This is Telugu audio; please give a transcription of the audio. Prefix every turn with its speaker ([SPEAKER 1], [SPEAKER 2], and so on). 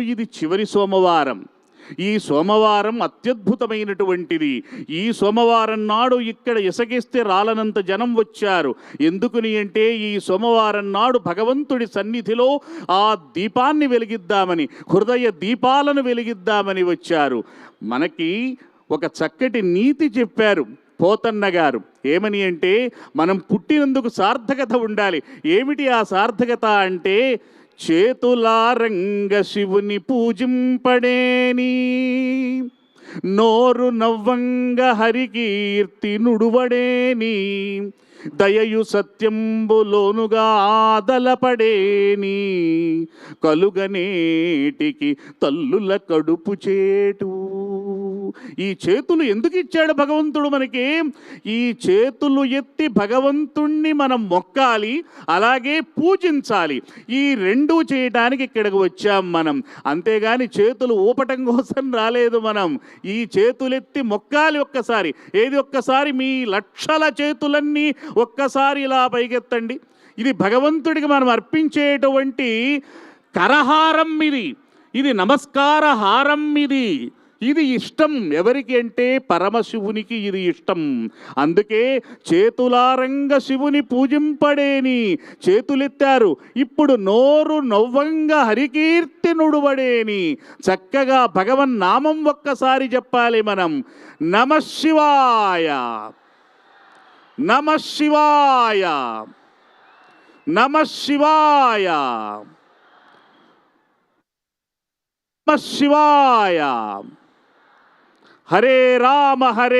[SPEAKER 1] ఇది చివరి సోమవారం. ఈ సోమవారం అత్యద్భుతమైనటువంటిది. ఈ సోమవారం నాడు ఇక్కడ ఇసగిస్తే రాలనంత జనం వచ్చారు. ఎందుకుని అంటే ఈ సోమవారం నాడు భగవంతుడి సన్నిధిలో ఆ దీపాన్ని వెలిగిద్దామని హృదయ దీపాలను వెలిగిద్దామని వచ్చారు. మనకి ఒక చక్కటి నీతి చెప్పారు. పోతన్న గారు ఏమని అంటే మనం పుట్టినందుకు సార్థకత ఉండాలి. ఏమిటి ఆ సార్థకత అంటే చేతులారంగ శివుని పూజింపడేని. నోరు నవ్వంగ హరికీర్తి నుడువడేని. దయయు సత్యంబులోనుగా ఆదలపడేని. కలుగనేటికి తల్లుల కడుపు చేటు ఈ చేతులు ఎందుకు ఇచ్చాడు భగవంతుడు మనకి? ఈ చేతులు ఎత్తి భగవంతుణ్ణి మనం మొక్కాలి అలాగే పూజించాలి. ఈ రెండు చేయడానికి ఇక్కడికి వచ్చాం మనం. అంతేగాని చేతులు ఊపటం కోసం రాలేదు మనం. ఈ చేతులెత్తి మొక్కాలి ఒక్కసారి. ఏది ఒక్కసారి? మీ లక్షల చేతులన్నీ ఒక్కసారి ఇలా పైకెత్తండి. ఇది భగవంతుడికి మనం అర్పించేటువంటి కరహారం ఇది. ఇది నమస్కార హారం ఇది. ఇది ఇష్టం ఎవరికి అంటే పరమశివునికి ఇది ఇష్టం. అందుకే చేతులారంగ శివుని పూజింపడేని. చేతులెత్తారు. ఇప్పుడు నోరు నవ్వంగా హరికీర్తి నుడువడేని. చక్కగా భగవన్ నామం ఒక్కసారి చెప్పాలి మనం. నమ శివాయ. నమ శివాయ. నమ శివాయ. నమ శివాయ. హరే రామ హరే